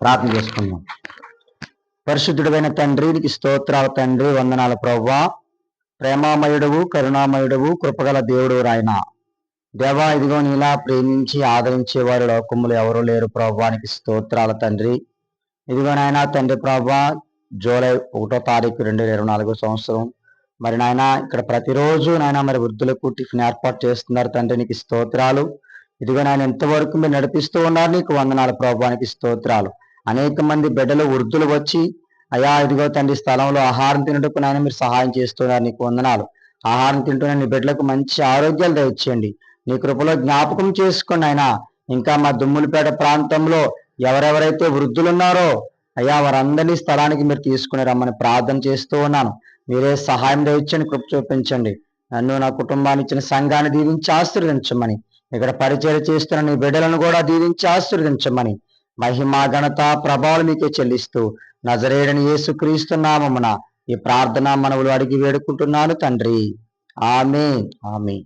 ప్రార్థన చేసుకుందాం. పరిశుద్ధుడైన తండ్రి నీకు స్తోత్రాలు తండ్రి వందనాల ప్రవ్వా. ప్రేమామయుడవు కరుణామయుడవు కృపగల దేవుడు రాయన. దేవా ఇదిగో నీలా ప్రేమించి ఆదరించే వారి లోకములు ఎవరు లేరు ప్రవ్వానికి స్తోత్రాల తండ్రి. ఇదిగో నాయన తండ్రి ప్రభా జూలై ఒకటో తారీఖు రెండు వేల ఇరవై నాలుగో సంవత్సరం. మరి నాయన ఇక్కడ ప్రతిరోజు నాయన మరి వృద్ధులకు టిఫిన్ ఏర్పాటు చేస్తున్నారు తండ్రి నీకు స్తోత్రాలు. ఇదిగో నాయన ఎంతవరకు మీరు నడిపిస్తూ ఉన్నారు నీకు వందనాలు ప్రభానికి స్తోత్రాలు. అనేక మంది బిడ్డలు వృద్ధులు వచ్చి అయా ఇదిగో తండ్రి స్థలంలో ఆహారం తినటకు నాయన మీరు సహాయం చేస్తున్నారు నీకు వందనాలు. ఆహారం తింటున్న నీ బిడ్డలకు మంచి ఆరోగ్యాలు దయచేయండి. నీ కృపలో జ్ఞాపకం చేసుకోండి ఆయన ఇంకా మా దుమ్ములపేట ప్రాంతంలో ఎవరెవరైతే వృద్ధులున్నారో అయ్యా వారందరినీ స్థలానికి మీరు తీసుకుని రమ్మని ప్రార్థన చేస్తూ ఉన్నాను. మీరే సహాయం దయచండి కృప చూపించండి. నన్ను నా కుటుంబాన్ని ఇచ్చిన సంఘాన్ని దీవించి ఆశీర్వదించమని ఇక్కడ పరిచయం చేస్తున్న నీ బిడ్డలను కూడా దీవించి ఆశీర్వదించమని మహిమ ఘనత ప్రభావాలు మీకే చెల్లిస్తూ నజరేడని యేసుక్రీస్తు నామమున ఈ ప్రార్థన మనవులు అడిగి వేడుకుంటున్నాను తండ్రి. ఆమె ఆమె